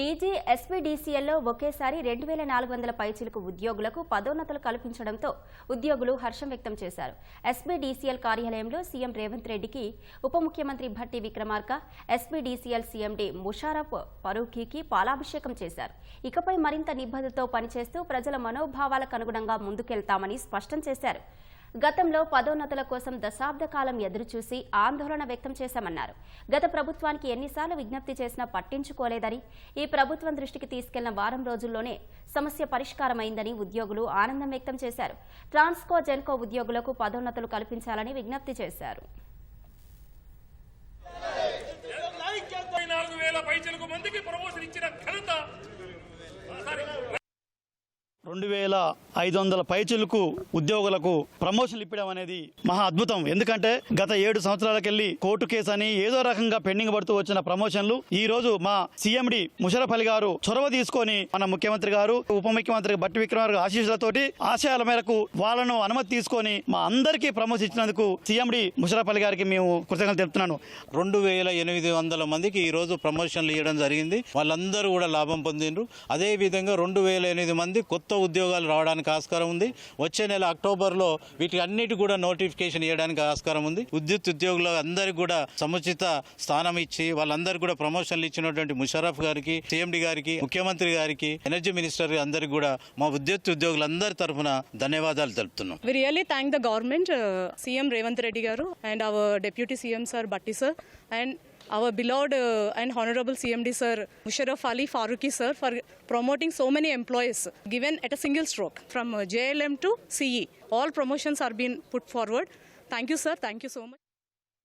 TG ఎస్పీడీసీఎల్లో ఒకేసారి రెండు వేల నాలుగు వందల పైచీలకు ఉద్యోగులకు పదోన్నతులు కల్పించడంతో ఉద్యోగులు హర్షం వ్యక్తం చేశారు. ఎస్పీడీసీఎల్ కార్యాలయంలో సీఎం రేవంత్ రెడ్డికి ఉప ముఖ్యమంత్రి భట్టి విక్రమార్క ఎస్పీడీసీఎల్ సీఎండీ ముషారఫ్ ఫరూఖీకి పాలాభిషేకం చేశారు. ఇకపై మరింత నిబద్ధతతో పనిచేస్తూ ప్రజల మనోభావాలకు అనుగుణంగా ముందుకెళ్తామని స్పష్టం చేశారు. గతంలో పదోన్నతుల కోసం దశాబ్ద కాలం ఎదురుచూసి ఆందోళన వ్యక్తం చేశామన్నారు. గత ప్రభుత్వానికి ఎన్నిసార్లు విజ్ఞప్తి చేసినా పట్టించుకోలేదని ఈ ప్రభుత్వం దృష్టికి తీసుకెళ్ళిన వారం రోజుల్లోనే సమస్య పరిష్కారమైందని ఉద్యోగులు ఆనందం వ్యక్తం చేశారు. ట్రాన్స్కో జెన్కో ఉద్యోగులకు పదోన్నతులు కల్పించాలని విజ్ఞప్తి చేశారు ఇరవై నాలుగు వేల పైచలకు మందికి ప్రమోషన్ ఇచ్చిన ఘనత సారీ రెండు వేల ఐదు వందల పైచులకు ఉద్యోగులకు ప్రమోషన్లు ఇప్పడం అనేది మహా అద్భుతం. ఎందుకంటే గత ఏడు సంవత్సరాలకెళ్ళి కోర్టు కేసు అని ఏదో రకంగా పెండింగ్ పడుతూ వచ్చిన ప్రమోషన్లు ఈ రోజు మా సీఎండి ముషరఫ్ అలీ గారు చొరవ తీసుకొని మన ముఖ్యమంత్రి గారు ఉప ముఖ్యమంత్రి బట్టి విక్రమార్ ఆశీస్సులతోటి ఆశయాల మేరకు వాళ్ళను అనుమతి తీసుకొని మా అందరికీ ప్రమోషన్ ఇచ్చినందుకు సీఎండి ముషరఫ్ అలీ గారికి మేము కృతజ్ఞతలు తెలుపుతున్నాను. రెండు వేల ఎనిమిది వందల మందికి ఈ రోజు ప్రమోషన్లు ఇవ్వడం జరిగింది. వాళ్ళందరూ కూడా లాభం పొందిండ్రు. అదే విధంగా రెండు వేల ఎనిమిది మంది కొత్త ఉద్యోగాలు రావడానికి ఆస్కారం ఉంది. వచ్చే నెల అక్టోబర్లో వీటి అన్నిటి కూడా నోటిఫికేషన్ ఇవ్వడానికి ఆస్కారం ఉంది. విద్యుత్ ఉద్యోగులు అందరికీ కూడా సముచిత స్థానం ఇచ్చి వాళ్ళందరికీ కూడా ప్రమోషన్లు ఇచ్చినటువంటి ముషరఫ్ గారికి సీఎండి గారికి ముఖ్యమంత్రి గారికి ఎనర్జీ మినిస్టర్ అందరికీ కూడా మా విద్యుత్ ఉద్యోగులందరి తరఫున ధన్యవాదాలు తెలుపుతున్నాం. We really thank the government CM Revanth Reddy గారు and our deputy CM sir Bhatti sir and our beloved uh, and Honorable CMD Sir Musharraf Ali Faruqi Sir for promoting so many employees given at a single stroke from uh, JLM to CE. All promotions are being put forward. Thank you, sir. Thank you so much.